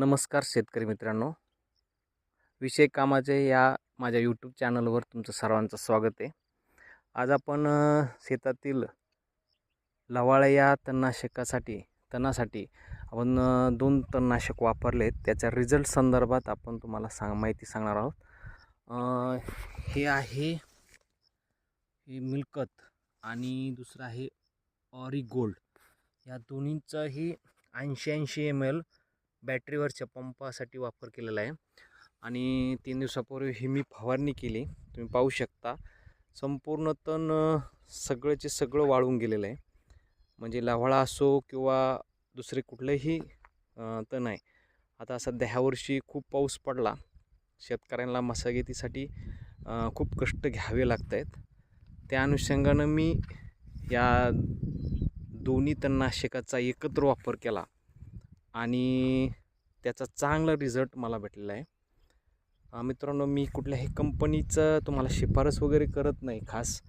नमस्कार शेतकरी मित्रांनो. विषय कामाचे या माझ्या यूट्यूब चॅनलवर तुमचं सर्वांचं स्वागत आहे. आज आपण शेतातील लवाळ्या या तणनाशकासाठी तणासाठी आपण दोन तणनाशक वापरले त्याच्या रिझल्ट संदर्भात आपण तुम्हाला सांग माहिती सांगणार आहोत. हे आहे हे मिल्कत आणि दुसरं आहे ऑरी गोल्ड या दोन्हींचंही ऐंशी ऐंशी एम एल बॅटरीवरच्या पंपासाठी वापर केलेला आहे. आणि तीन दिवसापूर्वी ही मी फवारणी केली. तुम्ही पाहू शकता. संपूर्ण तण सगळंचे सगळं वाळून गेलेलं आहे. म्हणजे लाव्हाळा असो किंवा दुसरे कुठलेही तण आहे. आता सध्या ह्या वर्षी खूप पाऊस पडला. शेतकऱ्यांना मशागतीसाठी खूप कष्ट घ्यावे लागत आहेत. त्या अनुषंगानं मी या दोन्ही तणनाशकाचा एकत्र वापर केला. आणि त्याचा चांगला रिझल्ट मला भेटलेला आहे. मित्रांनो मी कुठल्याही कंपनीचं तुम्हाला शिफारस वगैरे करत नाही खास.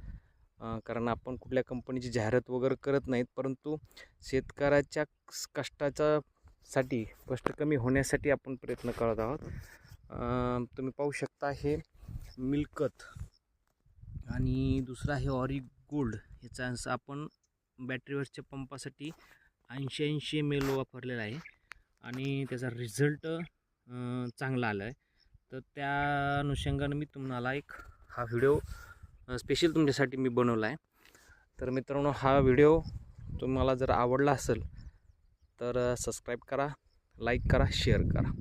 कारण आपण कुठल्या कंपनीची जाहिरात वगैरे करत नाहीत. परंतु शेतकऱ्याच्या स- कष्टाचा साठी कष्ट कमी होण्यासाठी आपण प्रयत्न करत आहोत. तुम्ही पाहू शकता हे मिल्कत आणि दुसरा आहे ऑरी गोल्ड याचा आपण बॅटरीवरच्या पंपासाठी ऐंशी ऐंशी एम एल वापरलेला आहे. आणि त्याचा रिझल्ट चांगला आला आहे तर त्या अनुषंगानं मी तुम्हाला एक हा व्हिडिओ स्पेशल तुमच्यासाठी मी बनवला आहे तर मित्रांनो हा व्हिडिओ तुम्हाला जर आवडला असेल तर सबस्क्राईब करा लाईक करा शेअर करा.